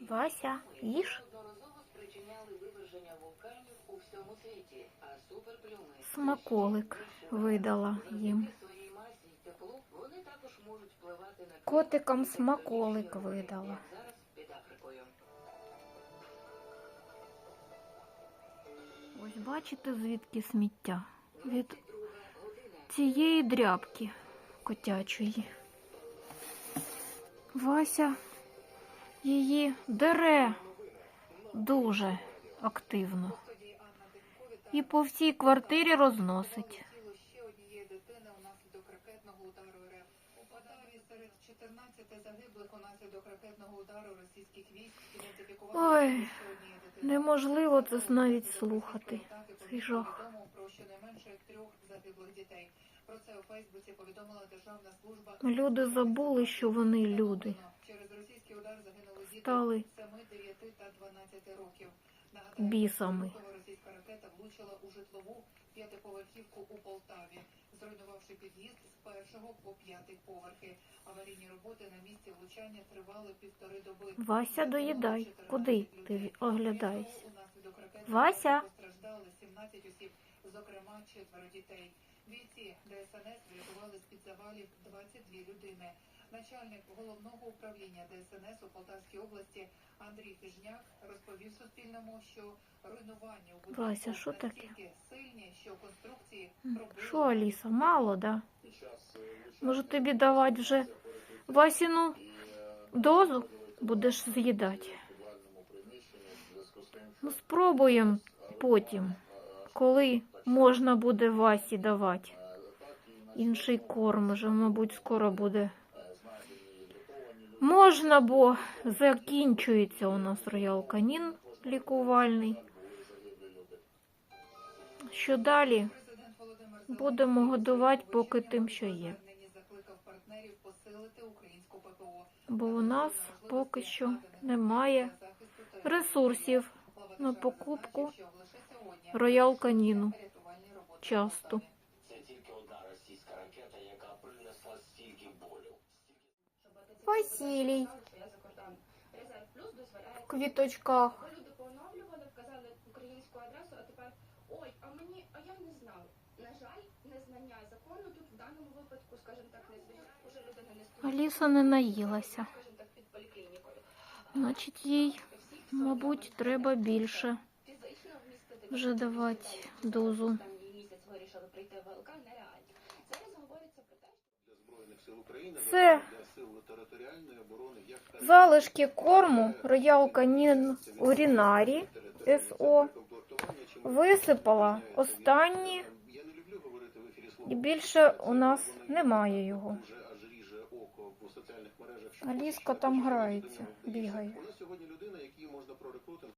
Вася, їж смаколик видала їм. Котикам смаколик видала. Ось бачите, звідки сміття? Від цієї дрябки котячої. Вася її дере дуже активно. І по всій квартирі розносить. однієї дитини унаслідок ракетного удару РФ. У Полтаві серед 14 загиблих унаслідок ракетного удару російських військ ідентифікували Ой. Неможливо це навіть слухати. Цей. Щонайменше трьох загиблих дітей. Про це у Фейсбуці повідомила Державна служба. Люди забули, що вони люди. Через російський удар загинули діти Стали 7, 9 та 12 років. Нагадаю, бісами. Російська ракета влучила у житлову п'ятиповерхівку у Полтаві, зруйнувавши під'їзд з першого по п'ятий поверхи. Аварійні роботи на місці влучання тривали півтори доби. Вася, доїдай. Куди ти оглядаєшся? Вася? постраждали 17 осіб, зокрема четверо дітей. Бійці ДСНС врятували з-під завалів 22 людини. Начальник головного управління ДСНС у Полтавській області Андрій Фіжняк розповів Суспільному, що руйнування у будинку Вася, що таке? настільки сильні, що конструкції пробили Що, Аліса, мало, да? Може тобі давати вже Васіну дозу будеш з'їдати? Ну, спробуємо потім, коли можна буде Васі давати. Інший корм вже, мабуть, скоро буде. Можна, бо закінчується у нас роял канін лікувальний. Що далі? Будемо годувати поки тим, що є. Бо у нас поки що немає ресурсів на покупку роял каніну часто. Це тільки одна російська ракета, яка принесла стільки болю. Василій в квіточках. Люди поновлювали, вказали українську адресу, а тепер ой, а мені, а я не знав. На жаль, незнання закону тут в даному випадку, скажімо так, не звичайно. Уже людина не стоїть, Аліса не наїлася. скажімо так, під поліклінікою. Значить, їй, мабуть, треба більше Фізично вмістити вже давати дозу. Останній місяць вирішили прийти в ВЛК нереально. Зараз говориться про те, що для збройних сил України Це для сил територіальної оборони як залишки корму роял канін урінарі СО висипала останні і більше у нас немає його. Аліска там грається, бігає. У сьогодні людина, якій можна прорекрутити